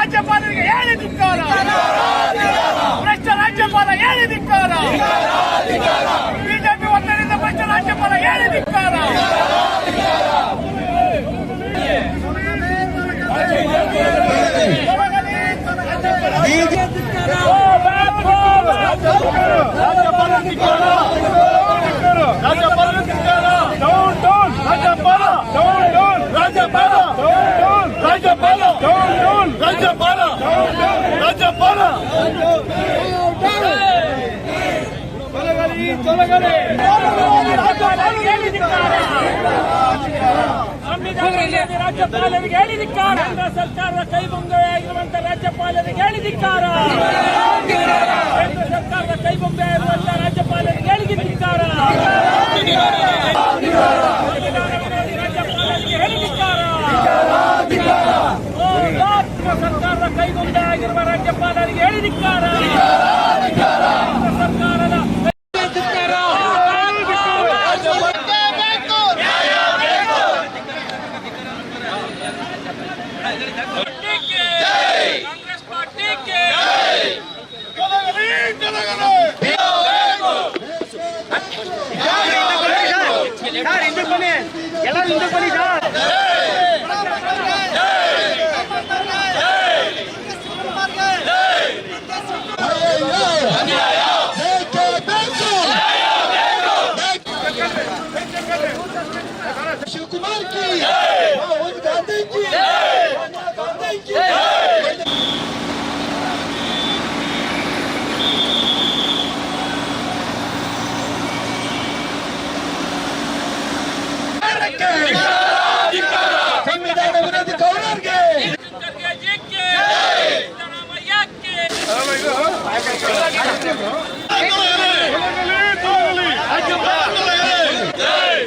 ರಾಜ್ಯಪಾಲರಿಗೆ ಹೇಳಿ ಧಿಕ್ಕಾರ ಭ್ರಷ್ಟ ರಾಜ್ಯಪಾಲ ಹೇಳಿ ಧಿಕ್ಕಾರ ಬಿಜೆಪಿ ಒತ್ತರಿಂದ ಭ್ರಷ್ಟ ರಾಜ್ಯಪಾಲ ಹೇಳಿ ಧಿಕ್ಕಾರ ರಾಜ್ಯಪಾಲ ಧಿಕ್ಕಾರ ರಾಜ್ಯಪಾಲ ಧಿಕ್ಕಾರ ಡೌನ್ ಡೌನ್ ರಾಜ್ಯಪಾಲ ಡೌನ್ ಡೌನ್ ರಾಜ್ಯಪಾಲ ಸಂವಿಧಾನದಲ್ಲಿ ರಾಜ್ಯಪಾಲರಿಗೆ ಹೇಳಿದಿಕ್ಕಾರ! ಕೇಂದ್ರ ಸರ್ಕಾರದ ಕೈ ಬೊಂಬೆಯಾಗಿರುವಂತ ರಾಜ್ಯಪಾಲರಿಗೆ ಹೇಳಿದಿಕ್ಕಾರ! ಕೇಂದ್ರ ಸರ್ಕಾರದ ಕೈ ಬೊಂಬೆಯಾಗಿರುವಂತ ರಾಜ್ಯಪಾಲರಿಗೆ ಹೇಳಿದಿಕ್ಕಾರ! ರಾಜ್ಯಪಾಲರಿಗೆ ಹೇಳಿದಿಕ್ಕಾರ! ಗುಂಡಾಗಿರುವ ರಾಜ್ಯಪಾಲರಿಗೆ ಹೇಳಿ ಧಿಕ್ಕಾರ ಸರ್ಕಾರದ ಬನ್ನಿ ಸರ್ ಜೈ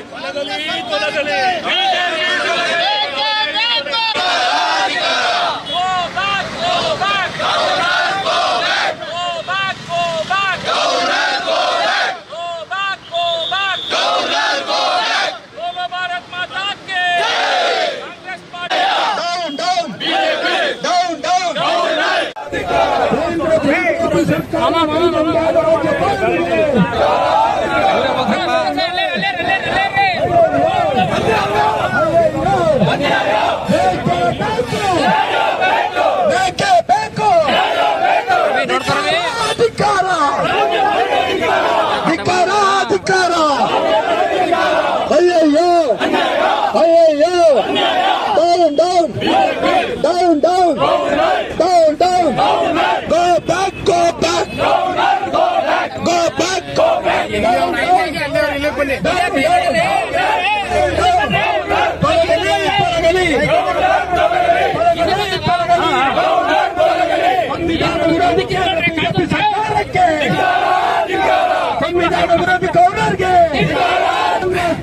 Make it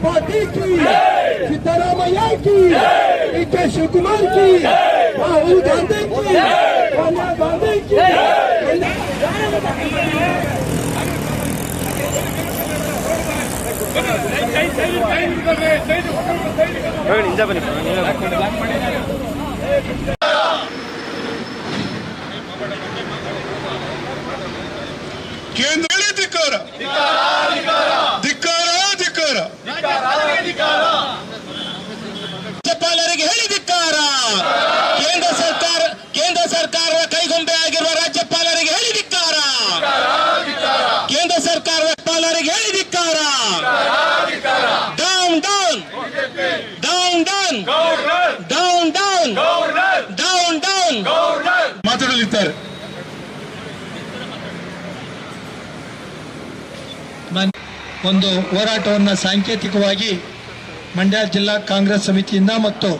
party Siddaramaiah ji K Shiva Kumar Rahul Gandhi की महत्व गांधी जी ಕೇಂದ್ರ ಹೇಳಿ ಧಿಕ್ಕಾರ ಧಿಕ್ಕಾರ. ಧಿಕ್ಕಾರ ರಾಜ್ಯಪಾಲರಿಗೆ ಹೇಳಿ ಧಿಕ್ಕಾರ. ಕೇಂದ್ರ ಸರ್ಕಾರ ಕೇಂದ್ರ ಸರ್ಕಾರದ ಒಂದು ಹೋರಾಟವನ್ನು ಸಾಂಕೇತಿಕವಾಗಿ ಮಂಡ್ಯ ಜಿಲ್ಲಾ ಕಾಂಗ್ರೆಸ್ ಸಮಿತಿಯಿಂದ ಮತ್ತು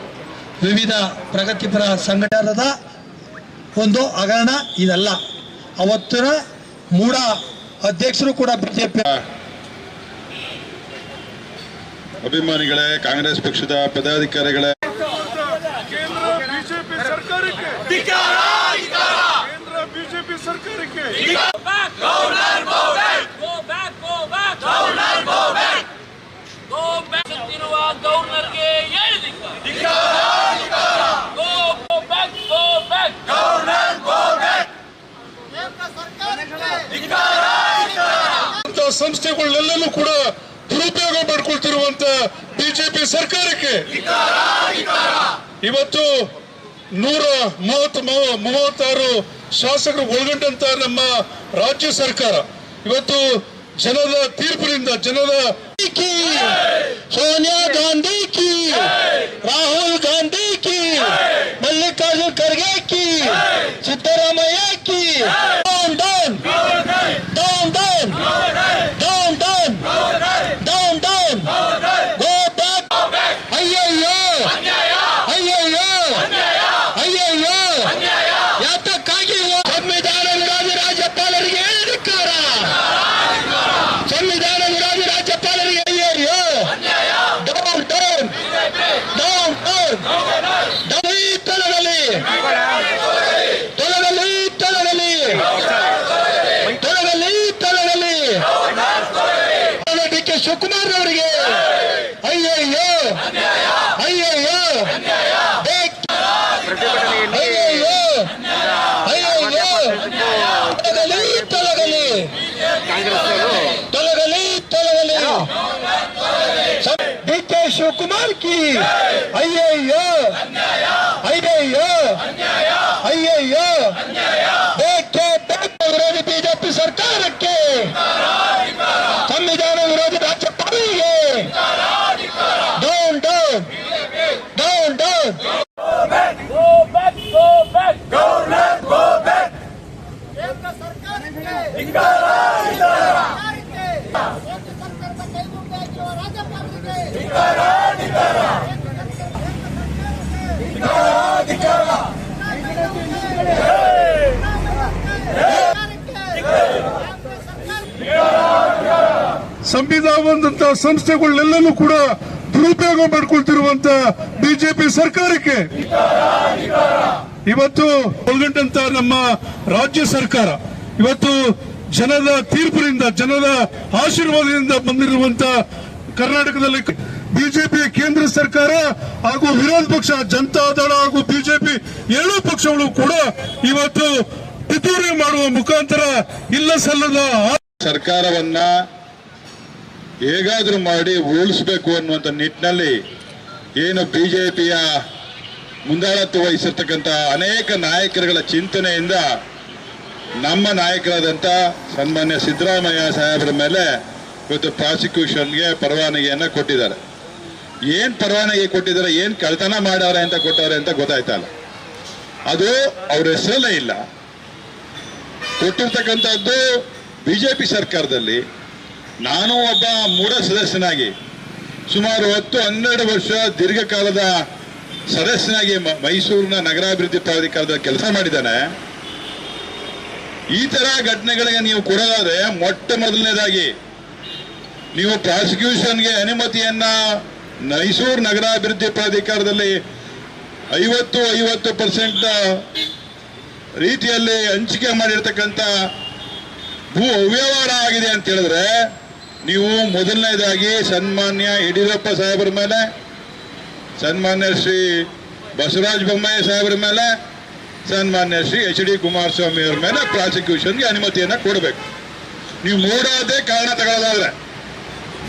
ವಿವಿಧ ಪ್ರಗತಿಪರ ಸಂಘಟನದ ಒಂದು ಹಗರಣ ಇದಲ್ಲ. ಅವತ್ತಿನ ಮೂಡ ಅಧ್ಯಕ್ಷರು ಕೂಡ ಬಿಜೆಪಿ ಅಭಿಮಾನಿಗಳೇ ಕಾಂಗ್ರೆಸ್ ಪಕ್ಷದ ಪದಾಧಿಕಾರಿಗಳೇ. ಕೇಂದ್ರ ಬಿಜೆಪಿ ಸರ್ಕಾರಕ್ಕೆ. ಸಂಸ್ಥೆಗಳನ್ನೆಲ್ಲೂ ಕೂಡ ದುರುಪಯೋಗ ಮಾಡಿಕೊಳ್ತಿರುವಂತ ಬಿಜೆಪಿ ಸರ್ಕಾರಕ್ಕೆ. ಇವತ್ತು ನೂರ ಮೂವತ್ ಮೂವತ್ತಾರು ಶಾಸಕರು ಒಳಗೊಂಡಂತ ನಮ್ಮ ರಾಜ್ಯ ಸರ್ಕಾರ. ಇವತ್ತು ಜನರ ತೀರ್ಪಿನಿಂದ, ಜನದ ಸೋನಿಯಾ ಗಾಂಧಿ ರಾಹುಲ್ ಗಾಂಧಿ ಕಿ ಅಯ್ಯಯ್ಯೋ ಅಯ್ಯಯ್ಯೋ ಅಯ್ಯಯ್ಯೋ ತೊಲಗಲಿ ತೊಲಗಲಿ ತೊಲಗಲಿ ತೊಲಗಲಿ ಡಿ ಕೆ ಶಿವಕುಮಾರ್ ಕಿ ಅಯ್ಯಯ್ಯೋ ಅಯ್ಯಯ್ಯೋ ಅಯ್ಯಯ್ಯೋ ಬೇಕೇ ಬೇಕು ವಿರೋಧಿ ಬಿಜೆಪಿ ಸರ್ಕಾರಕ್ಕೆ ಸಂವಿಧಾನ ವಿರೋಧಿ ರಾಜ್ಯಪಾಲರಿಗೆ down down down down Go back, go back. ಕೇಂದ್ರ ಸರ್ಕಾರಕ್ಕೆ ಸರ್ಕಾರಕ್ಕೆ ಕೇಂದ್ರ ಸರ್ಕಾರದ ಕೈಗೊಂಡಾಗಿರುವ ರಾಜ್ಯಪಾಲರಿಗೆ ಸಂವಿಧಾನದಂತ ಸಂಸ್ಥೆಗಳನ್ನೆಲ್ಲನೂ ಕೂಡ ದುರುಪಯೋಗ ಮಾಡ್ಕೊಳ್ತಿರುವಂತ ಬಿಜೆಪಿ ಸರ್ಕಾರಕ್ಕೆ. ಇವತ್ತು ಒಳಗೊಂಡಂತ ನಮ್ಮ ರಾಜ್ಯ ಸರ್ಕಾರ, ಇವತ್ತು ಜನದ ತೀರ್ಪಿನಿಂದ ಜನದ ಆಶೀರ್ವಾದದಿಂದ ಬಂದಿರುವಂತ ಕರ್ನಾಟಕದಲ್ಲಿ ಬಿಜೆಪಿ ಕೇಂದ್ರ ಸರ್ಕಾರ ಹಾಗೂ ವಿರೋಧ ಪಕ್ಷ, ಜನತಾ ದಳ ಹಾಗೂ ಬಿಜೆಪಿ ಎರಡೂ ಪಕ್ಷಗಳು ಕೂಡ ಇವತ್ತು ಪಿತೂರಿ ಮಾಡುವ ಮುಖಾಂತರ ಇಲ್ಲ ಸಲ್ಲದ ಸರ್ಕಾರವನ್ನ ಹೇಗಾದ್ರೂ ಮಾಡಿ ಉಳಿಸ್ಬೇಕು ಅನ್ನುವಂಥ ನಿಟ್ಟಿನಲ್ಲಿ ಏನು ಬಿ ಜೆ ಪಿಯ ಮುಂದಾಳತ್ವ ವಹಿಸಿರ್ತಕ್ಕಂಥ ಅನೇಕ ನಾಯಕರುಗಳ ಚಿಂತನೆಯಿಂದ ನಮ್ಮ ನಾಯಕರಾದಂಥ ಸನ್ಮಾನ್ಯ ಸಿದ್ದರಾಮಯ್ಯ ಸಾಹೇಬರ ಮೇಲೆ ಇವತ್ತು ಪ್ರಾಸಿಕ್ಯೂಷನ್ಗೆ ಪರವಾನಗಿಯನ್ನು ಕೊಟ್ಟಿದ್ದಾರೆ. ಏನು ಪರವಾನಗಿ ಕೊಟ್ಟಿದ್ದಾರೆ, ಏನು ಕಳ್ತನ ಮಾಡವ್ರೆ ಅಂತ ಕೊಟ್ಟವ್ರೆ ಅಂತ ಗೊತ್ತಾಯ್ತಲ್ಲ ಅದು ಅವ್ರ ಹೆಸರಲ್ಲೇ ಇಲ್ಲ. ಕೊಟ್ಟಿರ್ತಕ್ಕಂಥದ್ದು ಬಿಜೆಪಿ ಸರ್ಕಾರದಲ್ಲಿ ನಾನು ಒಬ್ಬ ಮೂಢ ಸದಸ್ಯನಾಗಿ ಸುಮಾರು ಹತ್ತು ಹನ್ನೆರಡು ವರ್ಷ ದೀರ್ಘಕಾಲದ ಸದಸ್ಯನಾಗಿ ಮೈಸೂರಿನ ನಗರಾಭಿವೃದ್ಧಿ ಪ್ರಾಧಿಕಾರದ ಕೆಲಸ ಮಾಡಿದ್ದಾನೆ. ಈ ತರ ಘಟನೆಗಳಿಗೆ ನೀವು ಕೊಡೋದಾದ್ರೆ ಮೊಟ್ಟ ಮೊದಲನೇದಾಗಿ ನೀವು ಪ್ರಾಸಿಕ್ಯೂಷನ್ಗೆ ಅನುಮತಿಯನ್ನ ಮೈಸೂರು ನಗರಾಭಿವೃದ್ಧಿ ಪ್ರಾಧಿಕಾರದಲ್ಲಿ ಐವತ್ತು ಐವತ್ತು ಪರ್ಸೆಂಟ್ ರೀತಿಯಲ್ಲಿ ಹಂಚಿಕೆ ಮಾಡಿರ್ತಕ್ಕಂಥ ಭೂ ಅವ್ಯವಹಾರ ಆಗಿದೆ ಅಂತ ಹೇಳಿದ್ರೆ ನೀವು ಮೊದಲನೇದಾಗಿ ಸನ್ಮಾನ್ಯ ಯಡಿಯೂರಪ್ಪ ಸಾಹೇಬರ ಮೇಲೆ, ಸನ್ಮಾನ್ಯ ಶ್ರೀ ಬಸವರಾಜ ಬೊಮ್ಮಾಯಿ ಸಾಹೇಬರ ಮೇಲೆ, ಸನ್ಮಾನ್ಯ ಶ್ರೀ ಎಚ್ ಡಿ ಕುಮಾರಸ್ವಾಮಿ ಅವರ ಮೇಲೆ ಪ್ರಾಸಿಕ್ಯೂಷನ್ಗೆ ಅನುಮತಿಯನ್ನು ಕೊಡಬೇಕು. ನೀವು ಮೂಡಾದೇ ಕಾರಣ ತಗೊಳ್ಳೋದಾದ್ರೆ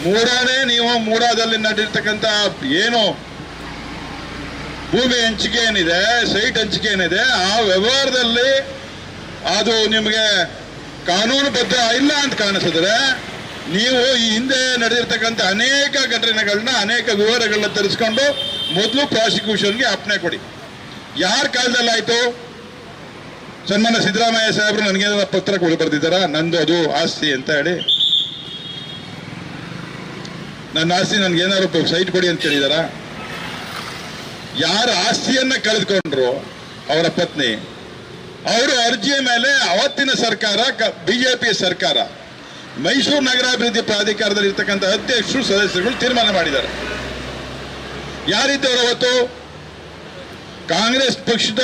ಮೂಡಾನೇ ನೀವು ಮೂಡಾದಲ್ಲಿ ನಡೆದಿರ್ತಕ್ಕಂಥ ಏನು ಭೂಮಿ ಹಂಚಿಕೆ ಏನಿದೆ ಸೈಟ್ ಹಂಚಿಕೆ ಏನಿದೆ, ಆ ವ್ಯವಹಾರದಲ್ಲಿ ಅದು ನಿಮಗೆ ಕಾನೂನುಬದ್ಧ ಇಲ್ಲ ಅಂತ ಕಾಣಿಸಿದ್ರೆ ನೀವು ಈ ಹಿಂದೆ ನಡೆದಿರ್ತಕ್ಕಂಥ ಅನೇಕ ಘಟನೆಗಳನ್ನ, ಅನೇಕ ವಿವರಗಳನ್ನ ತರಿಸ್ಕೊಂಡು ಮೊದಲು ಪ್ರಾಸಿಕ್ಯೂಷನ್ಗೆ ಅಪ್ಣೆ ಕೊಡಿ. ಯಾರ ಕಾಲದಲ್ಲಿ ಆಯ್ತು ಸನ್ಮಾನ ಸಿದ್ದರಾಮಯ್ಯ ಸಾಹೇಬರು ನನಗೆ ಪತ್ರ ಕೊಡಿ ಬರ್ತಿದ್ದಾರ ನಂದು ಅದು ಆಸ್ತಿ ಅಂತ ಹೇಳಿ. ನನ್ನ ಆಸ್ತಿ ನನ್ಗೇನಾದ್ರು ಸೈಟ್ ಕೊಡಿ ಅಂತ ಹೇಳಿದಾರ? ಯಾರ ಆಸ್ತಿಯನ್ನ ಕಳೆದುಕೊಂಡ್ರು ಅವರ ಪತ್ನಿ? ಅವರು ಅರ್ಜಿಯ ಮೇಲೆ ಅವತ್ತಿನ ಸರ್ಕಾರ ಬಿಜೆಪಿ ಸರ್ಕಾರ ಮೈಸೂರು ನಗರಾಭಿವೃದ್ಧಿ ಪ್ರಾಧಿಕಾರದಲ್ಲಿ ಇರ್ತಕ್ಕಂಥ ಅಧ್ಯಕ್ಷರು ಸದಸ್ಯರುಗಳು ತೀರ್ಮಾನ ಮಾಡಿದ್ದಾರೆ. ಯಾರಿದ್ದವರು ಅವತ್ತು? ಕಾಂಗ್ರೆಸ್ ಪಕ್ಷದ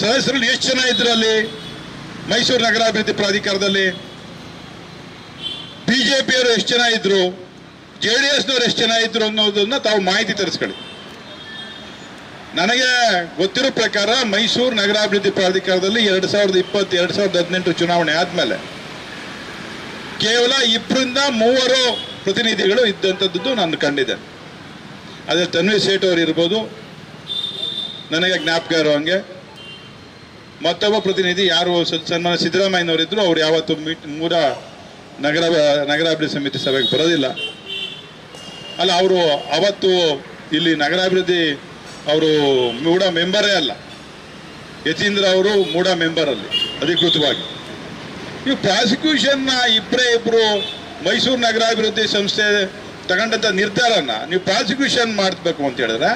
ಸದಸ್ಯರು ಎಷ್ಟು ಜನ ಇದ್ರು ಅಲ್ಲಿ? ಮೈಸೂರು ನಗರಾಭಿವೃದ್ಧಿ ಪ್ರಾಧಿಕಾರದಲ್ಲಿ? ಬಿಜೆಪಿಯವರು ಎಷ್ಟು ಜನ ಇದ್ರು? ಜೆ ಡಿ ಎಸ್ನವ್ರು ಎಷ್ಟು ಜನ ಇದ್ರು ಅನ್ನೋದನ್ನ ತಾವು ಮಾಹಿತಿ ತರಿಸ್ಕೊಳ್ಳಿ. ನನಗೆ ಗೊತ್ತಿರೋ ಪ್ರಕಾರ ಮೈಸೂರು ನಗರಾಭಿವೃದ್ಧಿ ಪ್ರಾಧಿಕಾರದಲ್ಲಿ ಎರಡ್ ಸಾವಿರದ ಇಪ್ಪತ್ತು, ಎರಡ್ ಸಾವಿರದ ಹದಿನೆಂಟು ಚುನಾವಣೆ ಆದ್ಮೇಲೆ ಕೇವಲ ಇಬ್ಬರಿಂದ ಮೂವರು ಪ್ರತಿನಿಧಿಗಳು ಇದ್ದಂಥದ್ದು ನಾನು ಕಂಡಿದೆ ಅದೇ ತನ್ವಿ ಸೇಠ್ ಅವರು ಇರ್ಬೋದು, ನನಗೆ ಜ್ಞಾಪಕ ಇರೋ ಹಂಗೆ. ಮತ್ತೊಬ್ಬ ಪ್ರತಿನಿಧಿ ಯಾರು ಸನ್ಮಾನ ಸಿದ್ದರಾಮಯ್ಯನವರಿದ್ರು, ಅವ್ರು ಯಾವತ್ತು ಮೀಟ್ ಮೂರ ನಗರ, ನಗರಾಭಿವೃದ್ಧಿ ಸಮಿತಿ ಸಭೆಗೆ ಬರೋದಿಲ್ಲ. ಅಲ್ಲ, ಅವರು ಅವತ್ತು ಇಲ್ಲಿ ನಗರಾಭಿವೃದ್ಧಿ, ಅವರು ಮೂಡ ಮೆಂಬರೇ ಅಲ್ಲ. ಯತೀಂದ್ರ ಅವರು ಮೂಡ ಮೆಂಬರ್ ಅಲ್ಲಿ, ಅಧಿಕೃತವಾಗಿ. ನೀವು ಪ್ರಾಸಿಕ್ಯೂಷನ್ನ ಇಬ್ಬರೇ ಇಬ್ಬರು ಮೈಸೂರು ನಗರಾಭಿವೃದ್ಧಿ ಸಂಸ್ಥೆ ತಗೊಂಡಂತ ನಿರ್ಧಾರನ ನೀವು ಪ್ರಾಸಿಕ್ಯೂಷನ್ ಮಾಡಬೇಕು ಅಂತ ಹೇಳಿದ್ರೆ,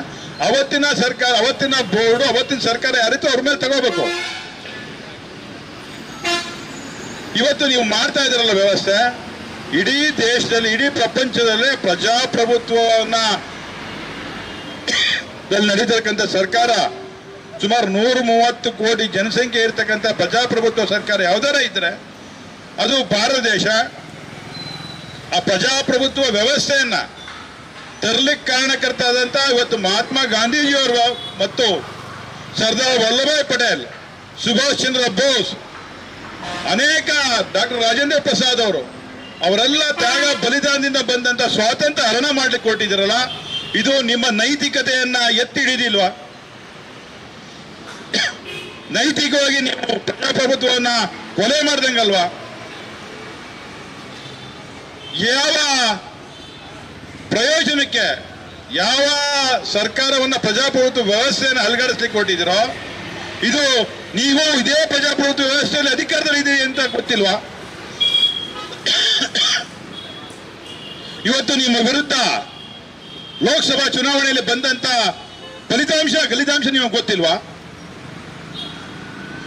ಅವತ್ತಿನ ಸರ್ಕಾರ, ಅವತ್ತಿನ ಬೋರ್ಡು, ಅವತ್ತಿನ ಸರ್ಕಾರ ಯಾರಿತ್ತು ಅವ್ರ ಮೇಲೆ ತಗೋಬೇಕು. ಇವತ್ತು ನೀವು ಮಾಡ್ತಾ ಇದ್ದೀರಲ್ಲ ವ್ಯವಸ್ಥೆ, ಇಡೀ ದೇಶದಲ್ಲಿ, ಇಡೀ ಪ್ರಪಂಚದಲ್ಲಿ ಪ್ರಜಾಪ್ರಭುತ್ವವನ್ನ ನಡೀತಕ್ಕಂಥ ಸರ್ಕಾರ, ಸುಮಾರು ನೂರ ಮೂವತ್ತು ಕೋಟಿ ಜನಸಂಖ್ಯೆ ಇರ್ತಕ್ಕಂಥ ಪ್ರಜಾಪ್ರಭುತ್ವ ಸರ್ಕಾರ ಯಾವ್ದಾರ ಇದ್ರೆ ಅದು ಭಾರತ ದೇಶ, ಆ ಪ್ರಜಾಪ್ರಭುತ್ವ ವ್ಯವಸ್ಥೆಯನ್ನ ತರ್ಲಿಕ್ಕೆ ಕಾರಣಕರ್ತ ಆದಂತ ಇವತ್ತು ಮಹಾತ್ಮ ಗಾಂಧೀಜಿಯವರು ಮತ್ತು ಸರ್ದಾರ್ ವಲ್ಲಭಾಯ್ ಪಟೇಲ್, ಸುಭಾಷ್ ಚಂದ್ರ ಬೋಸ್, ಅನೇಕ ಡಾಕ್ಟರ್ ರಾಜೇಂದ್ರ ಪ್ರಸಾದ್ ಅವರು, ಅವರೆಲ್ಲ ತ್ಯಾಗ ಬಲಿದಾನದಿಂದ ಬಂದಂತ ಸ್ವಾತಂತ್ರ್ಯ ಹರಣ ಮಾಡ್ಲಿಕ್ಕೆ ಕೊಟ್ಟಿದ್ದೀರಲ್ಲ ಇದು ನಿಮ್ಮ ನೈತಿಕತೆಯನ್ನ ಎತ್ತಿ ಹಿಡಿದಿಲ್ವಾ ನೈತಿಕವಾಗಿ ನೀವು ಪ್ರಜಾಪ್ರಭುತ್ವವನ್ನ ಕೊಲೆ ಮಾಡ್ದಂಗಲ್ವಾ? ಯಾವ ಪ್ರಯೋಜನಕ್ಕೆ ಯಾವ ಸರ್ಕಾರವನ್ನ ಪ್ರಜಾಪ್ರಭುತ್ವ ವ್ಯವಸ್ಥೆಯನ್ನು ಅಲುಗಾಡಿಸ್ಲಿಕ್ಕೆ ಕೊಟ್ಟಿದ್ದೀರೋ ಇದು ನೀವು ಇದೇ ಪ್ರಜಾಪ್ರಭುತ್ವ ವ್ಯವಸ್ಥೆಯಲ್ಲಿ ಅಧಿಕಾರದಲ್ಲಿ ಇದ್ದೀರಿ ಅಂತ ಗೊತ್ತಿಲ್ವಾ? ಇವತ್ತು ನಿಮ್ಮ ವಿರುದ್ಧ ಲೋಕಸಭಾ ಚುನಾವಣೆಯಲ್ಲಿ ಬಂದಂತ ಫಲಿತಾಂಶ ಫಲಿತಾಂಶ ನಿಮಗೆ ಗೊತ್ತಿಲ್ವಾ?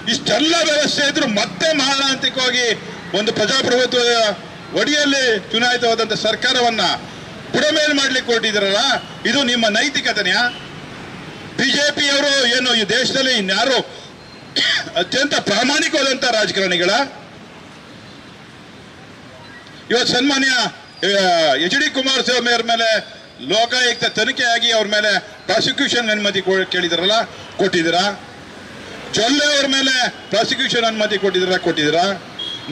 ಇಷ್ಟೆಲ್ಲ ವ್ಯವಸ್ಥೆ ಇದ್ರು ಮತ್ತೆ ಮಹಾರಾಂತಿಕವಾಗಿ ಒಂದು ಪ್ರಜಾಪ್ರಭುತ್ವದ ಒಡಿಯಲ್ಲಿ ಚುನಾಯಿತವಾದಂಥ ಸರ್ಕಾರವನ್ನ ಬುಡಮೇಲೆ ಮಾಡ್ಲಿಕ್ಕೆ ಹೊರಟಿದ್ರಲ್ಲ, ಇದು ನಿಮ್ಮ ನೈತಿಕತನೆಯ ಬಿಜೆಪಿಯವರು ಏನು ಈ ದೇಶದಲ್ಲಿ ಇನ್ಯಾರು ಅತ್ಯಂತ ಪ್ರಾಮಾಣಿಕವಾದಂತ ರಾಜಕಾರಣಿಗಳ? ಇವತ್ತು ಸನ್ಮಾನ್ಯ ಎಚ್ ಡಿ ಕುಮಾರಸ್ವಾಮಿ ಅವ್ರ ಮೇಲೆ ಲೋಕಾಯುಕ್ತ ತನಿಖೆಯಾಗಿ ಅವ್ರ ಮೇಲೆ ಪ್ರಾಸಿಕ್ಯೂಷನ್ ಅನುಮತಿ ಕೇಳಿದಾರಲ್ಲ ಕೊಟ್ಟಿದ್ದೀರಾ ಜೊಲ್ಲೆ ಅವ್ರ ಮೇಲೆ ಪ್ರಾಸಿಕ್ಯೂಷನ್ ಅನುಮತಿ ಕೊಟ್ಟಿದ್ದೀರಾ ಕೊಟ್ಟಿದ್ದೀರಾ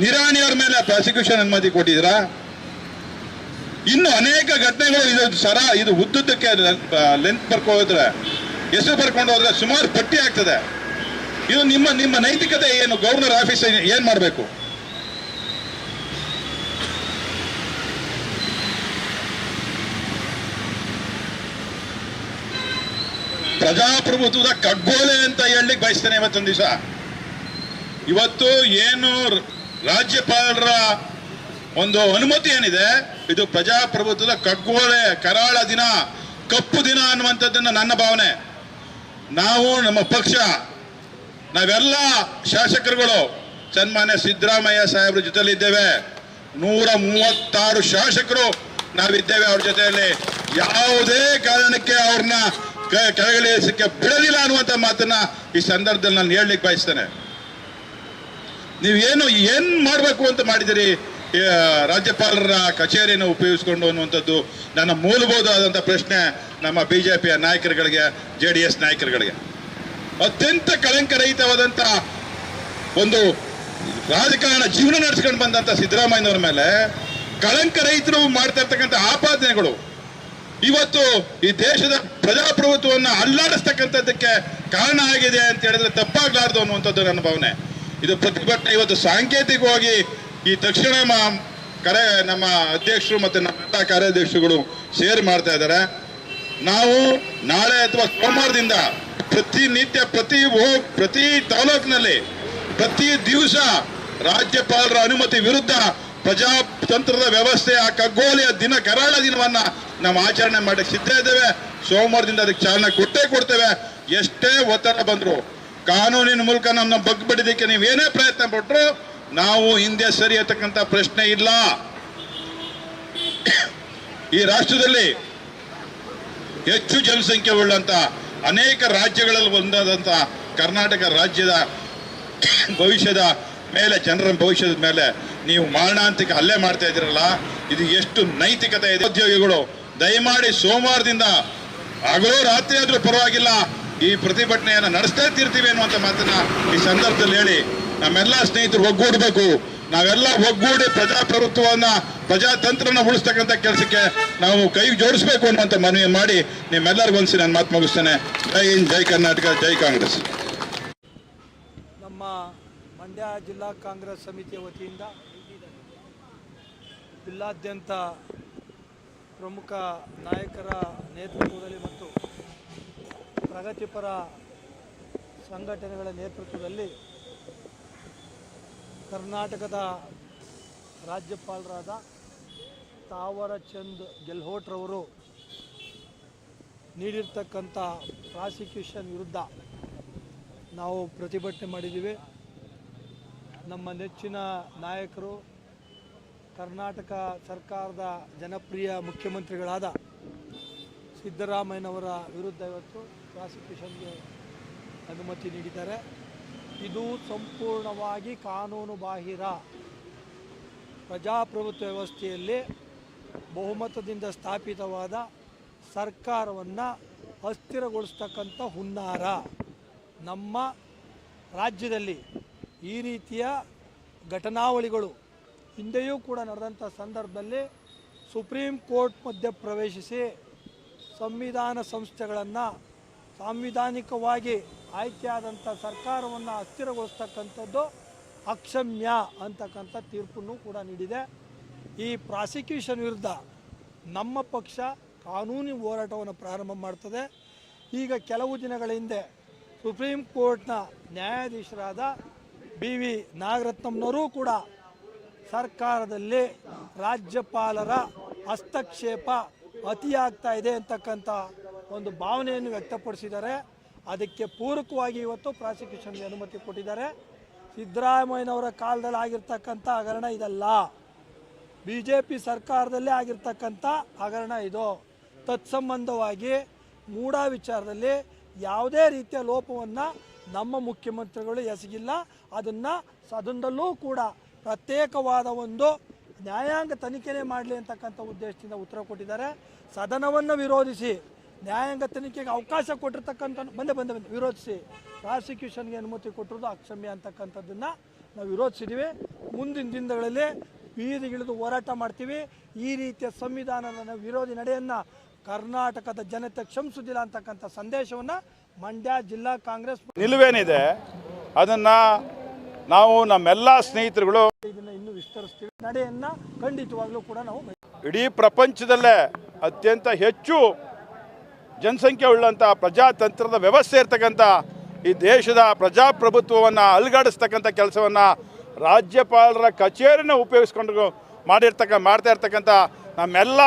ನಿರಾಣಿ ಅವ್ರ ಮೇಲೆ ಪ್ರಾಸಿಕ್ಯೂಷನ್ ಅನುಮತಿ ಕೊಟ್ಟಿದ್ದೀರಾ ಇನ್ನು ಅನೇಕ ಘಟನೆಗಳು ಇದು ಸರ, ಇದು ಉದ್ದುದ್ದಕ್ಕೆ ಲೆಂತ್ ಬರ್ಕೋದ್ರೆ ಹೆಸರು ಬರ್ಕೊಂಡು ಹೋದ್ರೆ ಸುಮಾರು ಪಟ್ಟಿ ಆಗ್ತದೆ. ಇದು ನಿಮ್ಮ ನಿಮ್ಮ ನೈತಿಕತೆ ಏನು ಗವರ್ನರ್ ಆಫೀಸ್ ಏನ್ ಮಾಡಬೇಕು? ಪ್ರಜಾಪ್ರಭುತ್ವದ ಕಗ್ಗೋಲೆ ಅಂತ ಹೇಳಲಿಕ್ಕೆ ಬಯಸ್ತೇನೆ ಇವತ್ತೊಂದು ದಿವಸ. ಇವತ್ತು ಏನು ರಾಜ್ಯಪಾಲರ ಒಂದು ಅನುಮತಿ ಏನಿದೆ? ಇದು ಪ್ರಜಾಪ್ರಭುತ್ವದ ಕಗ್ಗೋಳೆ ಕರಾಳ ದಿನ, ಕಪ್ಪು ದಿನ ಅನ್ನುವಂಥದ್ದನ್ನು ನನ್ನ ಭಾವನೆ. ನಾವು, ನಮ್ಮ ಪಕ್ಷ, ನಾವೆಲ್ಲ ಶಾಸಕರುಗಳು, ಸನ್ಮಾನ್ಯ ಸಿದ್ದರಾಮಯ್ಯ ಸಾಹೇಬ್ರ ಜೊತೆಲಿದ್ದೇವೆ ನೂರ ಮೂವತ್ತಾರು ಶಾಸಕರು ನಾವಿದ್ದೇವೆ ಅವ್ರ ಜೊತೆಯಲ್ಲಿ. ಯಾವುದೇ ಕಾರಣಕ್ಕೆ ಅವ್ರನ್ನ ಕೆಳಗಿಳಿಸಕ್ಕೆ ಬಿಡಲಿಲ್ಲ ಅನ್ನುವಂಥ ಮಾತನ್ನ ಈ ಸಂದರ್ಭದಲ್ಲಿ ನಾನು ಹೇಳಲಿಕ್ಕೆ ಬಯಸ್ತೇನೆ. ನೀವೇನು ಏನ್ ಮಾಡಬೇಕು ಅಂತ ಮಾಡಿದಿರಿ? ರಾಜ್ಯಪಾಲರ ಕಚೇರಿಯನ್ನು ಉಪಯೋಗಿಸಿಕೊಂಡು ಅನ್ನುವಂಥದ್ದು ನನ್ನ ಮೂಲಭೂತವಾದಂಥ ಪ್ರಶ್ನೆ ನಮ್ಮ ಬಿ ಜೆ ಪಿಯ ನಾಯಕರುಗಳಿಗೆ ಜೆ ಡಿ ಎಸ್ ನಾಯಕರುಗಳಿಗೆ. ಅತ್ಯಂತ ಕಳಂಕರಹಿತವಾದಂಥ ಒಂದು ರಾಜಕಾರಣ ಜೀವನ ನಡೆಸ್ಕೊಂಡು ಬಂದಂಥ ಸಿದ್ದರಾಮಯ್ಯನವರ ಮೇಲೆ ಕಳಂಕರಹಿತರು ಮಾಡ್ತಾ ಇರ್ತಕ್ಕಂಥ ಆಪಾದನೆಗಳು, ಇವತ್ತು ಈ ದೇಶದ ಪ್ರಜಾಪ್ರಭುತ್ವವನ್ನು ಅಲ್ಲಾಡಿಸ್ತಕ್ಕಂಥದ್ದಕ್ಕೆ ಕಾರಣ ಆಗಿದೆ ಅಂತ ಹೇಳಿದ್ರೆ ತಪ್ಪಾಗ್ಲಾರ್ದು ಅನ್ನುವಂಥದ್ದು ನನ್ನ ಭಾವನೆ. ಇದು ಪ್ರತಿಭಟನೆ. ಇವತ್ತು ಸಾಂಕೇತಿಕವಾಗಿ ಈ ತಕ್ಷಣ ಕರೆ, ನಮ್ಮ ಅಧ್ಯಕ್ಷರು ಮತ್ತು ನಮ್ಮ ಕಾರ್ಯಾಧ್ಯಕ್ಷರುಗಳು ಸೇರಿ ಮಾಡ್ತಾ ಇದ್ದಾರೆ. ನಾವು ನಾಳೆ ಅಥವಾ ಸೋಮವಾರದಿಂದ ಪ್ರತಿನಿತ್ಯ ಪ್ರತಿ ಹೋ ಪ್ರತಿ ತಾಲೂಕಿನಲ್ಲಿ, ಪ್ರತಿ ದಿವಸ ರಾಜ್ಯಪಾಲರ ಅನುಮತಿ ವಿರುದ್ಧ ಪ್ರಜಾತಂತ್ರದ ವ್ಯವಸ್ಥೆ ಆ ಕಗ್ಗೋಲೆಯ ದಿನ, ಕರಾಳ ದಿನವನ್ನ ನಾವು ಆಚರಣೆ ಮಾಡಕ್ಕೆ ಸಿದ್ಧ ಇದ್ದೇವೆ. ಸೋಮವಾರದಿಂದ ಅದಕ್ಕೆ ಚಾಲನೆ ಕೊಟ್ಟೇ ಕೊಡ್ತೇವೆ. ಎಷ್ಟೇ ಒತ್ತಡ ಬಂದ್ರು ಕಾನೂನಿನ ಮೂಲಕ ನಮ್ಮನ್ನ ಬಗ್ಬಿಡೋದಕ್ಕೆ ನೀವು ಏನೇ ಪ್ರಯತ್ನ ಪಟ್ಟರು ನಾವು ಹಿಂದೆ ಸರಿಯತಕ್ಕಂಥ ಪ್ರಶ್ನೆ ಇಲ್ಲ. ಈ ರಾಷ್ಟ್ರದಲ್ಲಿ ಹೆಚ್ಚು ಜನಸಂಖ್ಯೆ ಉಳ್ಳಂತ ಅನೇಕ ರಾಜ್ಯಗಳಲ್ಲಿ ಒಂದಾದಂತ ಕರ್ನಾಟಕ ರಾಜ್ಯದ ಭವಿಷ್ಯದ ಮೇಲೆ, ಜನರ ಭವಿಷ್ಯದ ಮೇಲೆ ನೀವು ಮಾರಣಾಂತಿಕ ಹಲ್ಲೆ ಮಾಡ್ತಾ ಇದ್ದೀರಲ್ಲ, ಇದು ಎಷ್ಟು ನೈತಿಕತೆ ಇದೆ. ಉದ್ಯೋಗಿಗಳು ದಯಮಾಡಿ ಸೋಮವಾರದಿಂದ ಹಗಲು ರಾತ್ರಿ ಆದ್ರೂ ಪರವಾಗಿಲ್ಲ ಈ ಪ್ರತಿಭಟನೆಯನ್ನು ನಡೆಸ್ತಾ ಇರ್ತೀವಿ ಅನ್ನುವಂಥ ಮಾತನ್ನ ಈ ಸಂದರ್ಭದಲ್ಲಿ ಹೇಳಿ ನಮ್ಮೆಲ್ಲ ಸ್ನೇಹಿತರು ಒಗ್ಗೂಡಬೇಕು. ನಾವೆಲ್ಲ ಒಗ್ಗೂಡಿ ಪ್ರಜಾಪ್ರಭುತ್ವವನ್ನ, ಪ್ರಜಾತಂತ್ರನ ಉಳಿಸ್ತಕ್ಕಂಥ ಕೆಲಸಕ್ಕೆ ನಾವು ಕೈ ಜೋಡಿಸ್ಬೇಕು ಅನ್ನುವಂಥ ಮನವಿ ಮಾಡಿ ನಿಮ್ಮೆಲ್ಲರಿಗೊಂದ್ಸಿ ನಾನು ಮಾತು ಮುಗಿಸ್ತೇನೆ. ಜೈ ಜೈ ಕರ್ನಾಟಕ, ಜೈ ಕಾಂಗ್ರೆಸ್. ನಮ್ಮ ಮಂಡ್ಯ ಜಿಲ್ಲಾ ಕಾಂಗ್ರೆಸ್ ಸಮಿತಿಯ ವತಿಯಿಂದ ಜಿಲ್ಲಾದ್ಯಂತ ಪ್ರಮುಖ ನಾಯಕರ ನೇತೃತ್ವದಲ್ಲಿ ಮತ್ತು ಪ್ರಗತಿಪರ ಸಂಘಟನೆಗಳ ನೇತೃತ್ವದಲ್ಲಿ ಕರ್ನಾಟಕದ ರಾಜ್ಯಪಾಲರಾದ ತಾವರಚಂದ್ ಗೆಲ್ಹೋಟ್ರವರು ನೀಡಿರ್ತಕ್ಕಂಥ ಪ್ರಾಸಿಕ್ಯೂಷನ್ ವಿರುದ್ಧ ನಾವು ಪ್ರತಿಭಟನೆ ಮಾಡಿದ್ದೀವಿ. ನಮ್ಮ ನೆಚ್ಚಿನ ನಾಯಕರು, ಕರ್ನಾಟಕ ಸರ್ಕಾರದ ಜನಪ್ರಿಯ ಮುಖ್ಯಮಂತ್ರಿಗಳಾದ ಸಿದ್ದರಾಮಯ್ಯನವರ ವಿರುದ್ಧ ಇವತ್ತು ಪ್ರಾಸಿಕ್ಯೂಷನ್ಗೆ ಅನುಮತಿ ನೀಡಿದ್ದಾರೆ. ಇದು ಸಂಪೂರ್ಣವಾಗಿ ಕಾನೂನು ಬಾಹಿರ. ಪ್ರಜಾಪ್ರಭುತ್ವ ವ್ಯವಸ್ಥೆಯಲ್ಲಿ ಬಹುಮತದಿಂದ ಸ್ಥಾಪಿತವಾದ ಸರ್ಕಾರವನ್ನು ಅಸ್ಥಿರಗೊಳಿಸ್ತಕ್ಕಂಥ ಹುನ್ನಾರ. ನಮ್ಮ ರಾಜ್ಯದಲ್ಲಿ ಈ ರೀತಿಯ ಘಟನಾವಳಿಗಳು ಹಿಂದೆಯೂ ಕೂಡ ನಡೆದಂಥ ಸಂದರ್ಭದಲ್ಲಿ ಸುಪ್ರೀಂ ಕೋರ್ಟ್ ಮಧ್ಯೆ ಪ್ರವೇಶಿಸಿ ಸಂವಿಧಾನ ಸಂಸ್ಥೆಗಳನ್ನು ಸಾಂವಿಧಾನಿಕವಾಗಿ ಆಯ್ಕೆಯಾದಂಥ ಸರ್ಕಾರವನ್ನು ಅಸ್ಥಿರಗೊಳಿಸ್ತಕ್ಕಂಥದ್ದು ಅಕ್ಷಮ್ಯ ಅಂತಕ್ಕಂಥ ತೀರ್ಪನ್ನು ಕೂಡ ನೀಡಿದೆ. ಈ ಪ್ರಾಸಿಕ್ಯೂಷನ್ ವಿರುದ್ಧ ನಮ್ಮ ಪಕ್ಷ ಕಾನೂನು ಹೋರಾಟವನ್ನು ಪ್ರಾರಂಭ ಮಾಡ್ತದೆ. ಈಗ ಕೆಲವು ದಿನಗಳ ಹಿಂದೆ ಸುಪ್ರೀಂ ಕೋರ್ಟ್ನ ನ್ಯಾಯಾಧೀಶರಾದ ಬಿ ವಿ ನಾಗರತ್ನಂನವರೂ ಕೂಡ ಸರ್ಕಾರದಲ್ಲಿ ರಾಜ್ಯಪಾಲರ ಹಸ್ತಕ್ಷೇಪ ಅತಿಯಾಗ್ತಾ ಇದೆ ಅಂತಕ್ಕಂಥ ಒಂದು ಭಾವನೆಯನ್ನು ವ್ಯಕ್ತಪಡಿಸಿದ್ದಾರೆ. ಅದಕ್ಕೆ ಪೂರಕವಾಗಿ ಇವತ್ತು ಪ್ರಾಸಿಕ್ಯೂಷನ್ಗೆ ಅನುಮತಿ ಕೊಟ್ಟಿದ್ದಾರೆ. ಸಿದ್ದರಾಮಯ್ಯನವರ ಕಾಲದಲ್ಲಿ ಆಗಿರ್ತಕ್ಕಂಥ ಹಗರಣ ಇದಲ್ಲ. ಬಿ ಜೆ ಪಿ ಸರ್ಕಾರದಲ್ಲೇ ಆಗಿರ್ತಕ್ಕಂಥ ಹಗರಣ ಇದು. ತತ್ಸಂಬಂಧವಾಗಿ ಮೂಢ ವಿಚಾರದಲ್ಲಿ ಯಾವುದೇ ರೀತಿಯ ಲೋಪವನ್ನು ನಮ್ಮ ಮುಖ್ಯಮಂತ್ರಿಗಳು ಎಸಗಿಲ್ಲ. ಅದನ್ನು ಸದನದಲ್ಲೂ ಕೂಡ ಪ್ರತ್ಯೇಕವಾದ ಒಂದು ನ್ಯಾಯಾಂಗ ತನಿಖೆನೇ ಮಾಡಲಿ ಅಂತಕ್ಕಂಥ ಉದ್ದೇಶದಿಂದ ಉತ್ತರ ಕೊಟ್ಟಿದ್ದಾರೆ. ಸದನವನ್ನು ವಿರೋಧಿಸಿ ನ್ಯಾಯಾಂಗ ತನಿಖೆಗೆ ಅವಕಾಶ ಕೊಟ್ಟಿರ್ತಕ್ಕಂಥ ಬಂದೆ ಬಂದೆ ಬಂದೆ. ವಿರೋಧಿಸಿ ಪ್ರಾಸಿಕ್ಯೂಷನ್ಗೆ ಅನುಮತಿ ಕೊಟ್ಟಿರೋದು ಅಕ್ಷಮ್ಯ ಅಂತಕ್ಕಂಥದ್ದನ್ನು ನಾವು ವಿರೋಧಿಸಿದ್ದೀವಿ ಮುಂದಿನ ದಿನಗಳಲ್ಲಿ ಬೀದಿಗಿಳಿದು ಹೋರಾಟ ಮಾಡ್ತೀವಿ. ಈ ರೀತಿಯ ಸಂವಿಧಾನದ ವಿರೋಧಿ ನಡೆಯನ್ನು ಕರ್ನಾಟಕದ ಜನತೆ ಕ್ಷಮಿಸುವುದಿಲ್ಲ ಅಂತಕ್ಕಂಥ ಸಂದೇಶವನ್ನು ಮಂಡ್ಯ ಜಿಲ್ಲಾ ಕಾಂಗ್ರೆಸ್ ನಿಲುವೇನಿದೆ ಅದನ್ನು ನಾವು ನಮ್ಮೆಲ್ಲ ಸ್ನೇಹಿತರುಗಳು ಇದನ್ನು ಇನ್ನೂ ವಿಸ್ತರಿಸ್ತೀವಿ. ನಡೆಯನ್ನು ಖಂಡಿತವಾಗಲೂ ಕೂಡ ನಾವು ಇಡೀ ಪ್ರಪಂಚದಲ್ಲೇ ಅತ್ಯಂತ ಹೆಚ್ಚು ಜನಸಂಖ್ಯೆ ಉಳ್ಳಂಥ ಪ್ರಜಾತಂತ್ರದ ವ್ಯವಸ್ಥೆ ಇರ್ತಕ್ಕಂಥ ಈ ದೇಶದ ಪ್ರಜಾಪ್ರಭುತ್ವವನ್ನು ಅಲುಗಾಡಿಸ್ತಕ್ಕಂಥ ಕೆಲಸವನ್ನು ರಾಜ್ಯಪಾಲರ ಕಚೇರಿನ ಉಪಯೋಗಿಸ್ಕೊಂಡು ಮಾಡಿರ್ತಕ್ಕ, ಮಾಡ್ತಾ ಇರ್ತಕ್ಕಂಥ ನಮ್ಮೆಲ್ಲ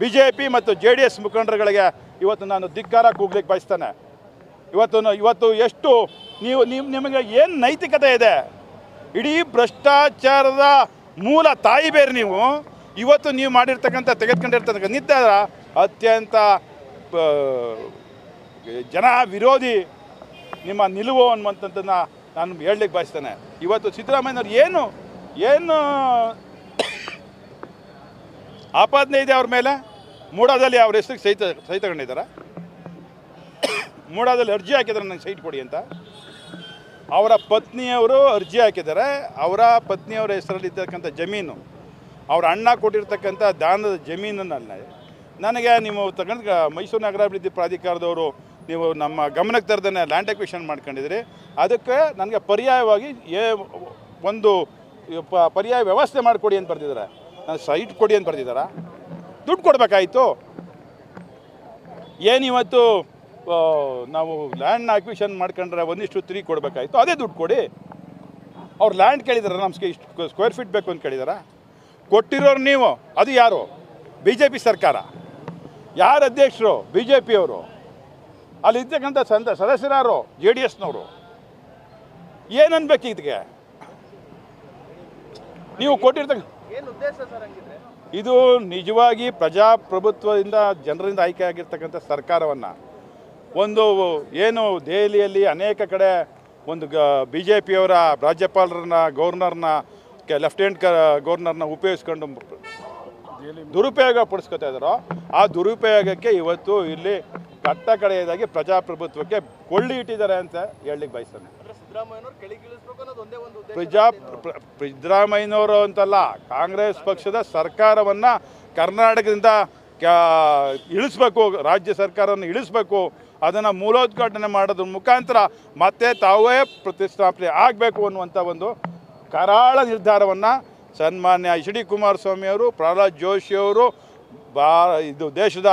ಬಿ ಜೆ ಪಿ ಮತ್ತು ಜೆ ಡಿ ಎಸ್ ಮುಖಂಡರುಗಳಿಗೆ ಇವತ್ತು ನಾನು ಧಿಕ್ಕಾರ ಕೂಗ್ಲಿಕ್ಕೆ ಬಯಸ್ತೇನೆ. ಇವತ್ತು ಇವತ್ತು ಎಷ್ಟು ನೀವು ನೀವು, ನಿಮಗೆ ಏನು ನೈತಿಕತೆ ಇದೆ? ಇಡೀ ಭ್ರಷ್ಟಾಚಾರದ ಮೂಲ ತಾಯಿ ಬೇರೆ ನೀವು. ಇವತ್ತು ನೀವು ಮಾಡಿರ್ತಕ್ಕಂಥ ತೆಗೆದುಕೊಂಡಿರ್ತಕ್ಕಂಥ ನಿರ್ಧಾರ ಅತ್ಯಂತ ಜನ ವಿರೋಧಿ ನಿಮ್ಮ ನಿಲುವು ಅನ್ನುವಂಥದ್ದನ್ನು ನಾನು ಹೇಳಲಿಕ್ಕೆ ಬಯಸ್ತೇನೆ. ಇವತ್ತು ಸಿದ್ದರಾಮಯ್ಯನವ್ರು ಏನು ಏನು ಆಪಾದನೆ ಇದೆ ಅವ್ರ ಮೇಲೆ? ಮೂಡಾದಲ್ಲಿ ಅವ್ರ ಹೆಸರಿಗೆ ಸಹಿತ ಸಹಿ ತಗೊಂಡಿದ್ದಾರೆ ಮೂಡಾದಲ್ಲಿ ಅರ್ಜಿ ಹಾಕಿದ್ದಾರೆ ನನಗೆ ಸೈಟ್ ಕೊಡಿ ಅಂತ. ಅವರ ಪತ್ನಿಯವರು ಅರ್ಜಿ ಹಾಕಿದ್ದಾರೆ. ಅವರ ಪತ್ನಿಯವರ ಹೆಸರಲ್ಲಿ ಇರ್ತಕ್ಕಂಥ ಜಮೀನು, ಅವರ ಅಣ್ಣ ಕೊಟ್ಟಿರ್ತಕ್ಕಂಥ ದಾನದ ಜಮೀನನ್ನಲ್ಲಿ ನನಗೆ ನೀವು ತಗೊಂಡು ಮೈಸೂರು ನಗರಾಭಿವೃದ್ಧಿ ಪ್ರಾಧಿಕಾರದವರು ನೀವು ನಮ್ಮ ಗಮನಕ್ಕೆ ತರದನ್ನೇ ಲ್ಯಾಂಡ್ ಅಕ್ವಿಷನ್ ಮಾಡ್ಕೊಂಡಿದ್ದೀರಿ. ಅದಕ್ಕೆ ನನಗೆ ಪರ್ಯಾಯವಾಗಿ ಏ ಒಂದು ಪರ್ಯಾಯ ವ್ಯವಸ್ಥೆ ಮಾಡಿಕೊಡಿ ಅಂತ ಬರ್ತಿದ್ದಾರೆ ನಾನು ಸೈಟ್ ಕೊಡಿ ಅಂತ ಬರ್ತಿದ್ದಾರಾ ದುಡ್ಡು ಕೊಡಬೇಕಾಯಿತು. ಏನಿವತ್ತು ನಾವು ಲ್ಯಾಂಡ್ನ ಅಕ್ವಿಷನ್ ಮಾಡ್ಕೊಂಡ್ರೆ ಒಂದಿಷ್ಟು ತ್ರೀ ಕೊಡಬೇಕಾಯ್ತು. ಅದೇ ದುಡ್ಡು ಕೊಡಿ. ಅವ್ರು ಲ್ಯಾಂಡ್ ಕೇಳಿದಾರೆ ನಮ್ಗೆ ಇಷ್ಟು ಸ್ಕ್ವೇರ್ ಫೀಟ್ ಬೇಕು ಅಂತ ಕೇಳಿದಾರ. ಕೊಟ್ಟಿರೋರು ನೀವು, ಅದು ಯಾರು? ಬಿ ಜೆ ಪಿ ಸರ್ಕಾರ. ಯಾರು ಅಧ್ಯಕ್ಷರು? ಬಿ ಜೆ ಪಿಯವರು ಅಲ್ಲಿ ಇರ್ತಕ್ಕಂಥ ಸಂದ ಸದಸ್ಯರಾರು ಜೆ ಡಿ ಎಸ್ನವರು. ಏನನ್ಬೇಕು ಇದಕ್ಕೆ ನೀವು ಕೊಟ್ಟಿರ್ತಕ್ಕ ಇದು ನಿಜವಾಗಿ ಪ್ರಜಾಪ್ರಭುತ್ವದಿಂದ ಜನರಿಂದ ಆಯ್ಕೆ ಆಗಿರ್ತಕ್ಕಂಥ ಸರ್ಕಾರವನ್ನು. ಒಂದು ಏನು ದೆಹಲಿಯಲ್ಲಿ ಅನೇಕ ಕಡೆ ಒಂದು ಗ ಬಿ ಜೆ ಪಿಯವರ ರಾಜ್ಯಪಾಲರನ್ನ ಗವರ್ನರ್ನ ಕೆ ಲೆಫ್ಟಿನೆಂಟ್ ಗವರ್ನರ್ನ ಉಪಯೋಗಿಸ್ಕೊಂಡು ದುರುಪಯೋಗ ಪಡಿಸ್ಕೊತಾ ಇದ್ದಾರೋ ಆ ದುರುಪಯೋಗಕ್ಕೆ ಇವತ್ತು ಇಲ್ಲಿ ಕಟ್ಟ ಕಡೆಯದಾಗಿ ಪ್ರಜಾಪ್ರಭುತ್ವಕ್ಕೆ ಕೊಳ್ಳಿ ಇಟ್ಟಿದ್ದಾರೆ ಅಂತ ಹೇಳಲಿಕ್ಕೆ ಬಯಸ್ತಾನೆ. ಪ್ರಜಾ ಪ್ರ- ಸಿದ್ದರಾಮಯ್ಯನವರು ಅಂತಲ್ಲ ಕಾಂಗ್ರೆಸ್ ಪಕ್ಷದ ಸರ್ಕಾರವನ್ನು ಕರ್ನಾಟಕದಿಂದ ಇಳಿಸ್ಬೇಕು ರಾಜ್ಯ ಸರ್ಕಾರವನ್ನು ಇಳಿಸ್ಬೇಕು ಅದನ್ನು ಮೂಲೋದ್ಘಾಟನೆ ಮಾಡೋದ್ರ ಮುಖಾಂತರ ಮತ್ತೆ ತಾವೇ ಪ್ರತಿಷ್ಠಾಪನೆ ಆಗಬೇಕು ಅನ್ನುವಂಥ ಒಂದು ಕರಾಳ ನಿರ್ಧಾರವನ್ನು ಸನ್ಮಾನ್ಯ ಎಚ್ ಡಿ ಕುಮಾರಸ್ವಾಮಿ ಅವರು, ಪ್ರಹ್ಲಾದ್ ಜೋಶಿ ಅವರು, ಬಾ, ಇದು ದೇಶದ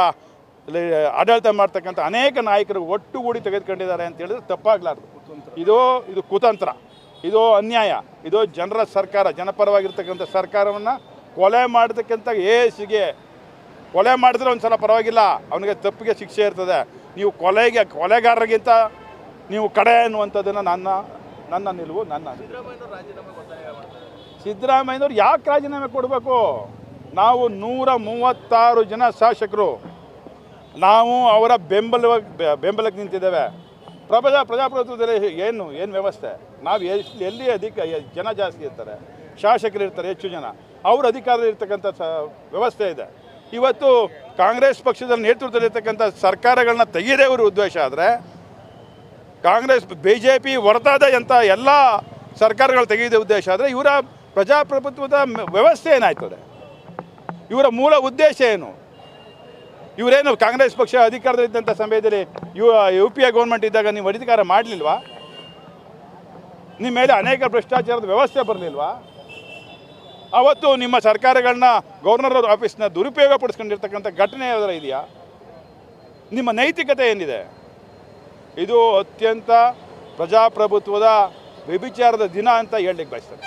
ಆಡಳಿತ ಮಾಡ್ತಕ್ಕಂಥ ಅನೇಕ ನಾಯಕರು ಒಟ್ಟುಗೂಡಿ ತೆಗೆದುಕೊಂಡಿದ್ದಾರೆ ಅಂತ ಹೇಳಿದ್ರೆ ತಪ್ಪಾಗಲಾರ್ದು. ಇದು ಇದು ಕುತಂತ್ರ. ಇದು ಅನ್ಯಾಯ. ಇದು ಜನರ ಸರ್ಕಾರ, ಜನಪರವಾಗಿರ್ತಕ್ಕಂಥ ಸರ್ಕಾರವನ್ನು ಕೊಲೆ ಮಾಡತಕ್ಕಂಥ ಏಸಿಗೆ ಕೊಲೆ ಮಾಡಿದ್ರೆ ಒಂದು ಸಲ ಪರವಾಗಿಲ್ಲ. ಅವನಿಗೆ ತಪ್ಪಿಗೆ ಶಿಕ್ಷೆ ಇರ್ತದೆ. ನೀವು ಕೊಲೆಗೆ, ಕೊಲೆಗಾರರಿಗಿಂತ ನೀವು ಕಡೆ ಅನ್ನುವಂಥದ್ದನ್ನು ನನ್ನ ನನ್ನ ನಿಲುವು, ನನ್ನ ಸಿದ್ದರಾಮಯ್ಯನವ್ರು ಯಾಕೆ ರಾಜೀನಾಮೆ ಕೊಡಬೇಕು? ನಾವು ನೂರ ಮೂವತ್ತಾರು ಜನ ಶಾಸಕರು. ನಾವು ಅವರ ಬೆಂಬಲ ಬೆಂಬಲಕ್ಕೆ ನಿಂತಿದ್ದೇವೆ. ಪ್ರಜಾ ಪ್ರಜಾಪ್ರಭುತ್ವದಲ್ಲಿ ಏನು ಏನು ವ್ಯವಸ್ಥೆ? ನಾವು ಎಷ್ಟು, ಎಲ್ಲಿ ಅಧಿಕ ಜನ ಜಾಸ್ತಿ ಇರ್ತಾರೆ, ಶಾಸಕರು ಇರ್ತಾರೆ, ಹೆಚ್ಚು ಜನ. ಅವ್ರ ಅಧಿಕಾರದಲ್ಲಿ ಇರ್ತಕ್ಕಂಥ ವ್ಯವಸ್ಥೆ ಇದೆ. ಇವತ್ತು ಕಾಂಗ್ರೆಸ್ ಪಕ್ಷದ ನೇತೃತ್ವದಲ್ಲಿರ್ತಕ್ಕಂಥ ಸರ್ಕಾರಗಳನ್ನ ತೆಗೆಯದೇ ಇವರು ಉದ್ದೇಶ ಆದರೆ, ಕಾಂಗ್ರೆಸ್ ಬಿ ಜೆ ಪಿ ಹೊರತಾದ ಎಂಥ ಎಲ್ಲ ಸರ್ಕಾರಗಳು ತೆಗೆಯದೇ ಉದ್ದೇಶ ಆದರೆ, ಇವರ ಪ್ರಜಾಪ್ರಭುತ್ವದ ವ್ಯವಸ್ಥೆ ಏನಾಯ್ತದೆ? ಇವರ ಮೂಲ ಉದ್ದೇಶ ಏನು? ಇವರೇನು ಕಾಂಗ್ರೆಸ್ ಪಕ್ಷ ಅಧಿಕಾರದಲ್ಲಿದ್ದಂಥ ಸಮಯದಲ್ಲಿ U U P A government ಇದ್ದಾಗ ನೀವು ಅಧಿಕಾರ ಮಾಡಲಿಲ್ವಾ? ನಿಮ್ಮ ಮೇಲೆ ಅನೇಕ ಭ್ರಷ್ಟಾಚಾರದ ವ್ಯವಸ್ಥೆ ಬರಲಿಲ್ವಾ? ಅವತ್ತು ನಿಮ್ಮ ಸರ್ಕಾರಗಳನ್ನ ಗವರ್ನರ್ ಆಫೀಸ್ನ ದುರುಪಯೋಗ ಪಡಿಸ್ಕೊಂಡಿರ್ತಕ್ಕಂಥ ಘಟನೆ ಯಾವ್ದಾರ ಇದೆಯಾ? ನಿಮ್ಮ ನೈತಿಕತೆ ಏನಿದೆ? ಇದು ಅತ್ಯಂತ ಪ್ರಜಾಪ್ರಭುತ್ವದ ವ್ಯಭಿಚಾರದ ದಿನ ಅಂತ ಹೇಳಲಿಕ್ಕೆ ಬಯಸ್ತೇನೆ.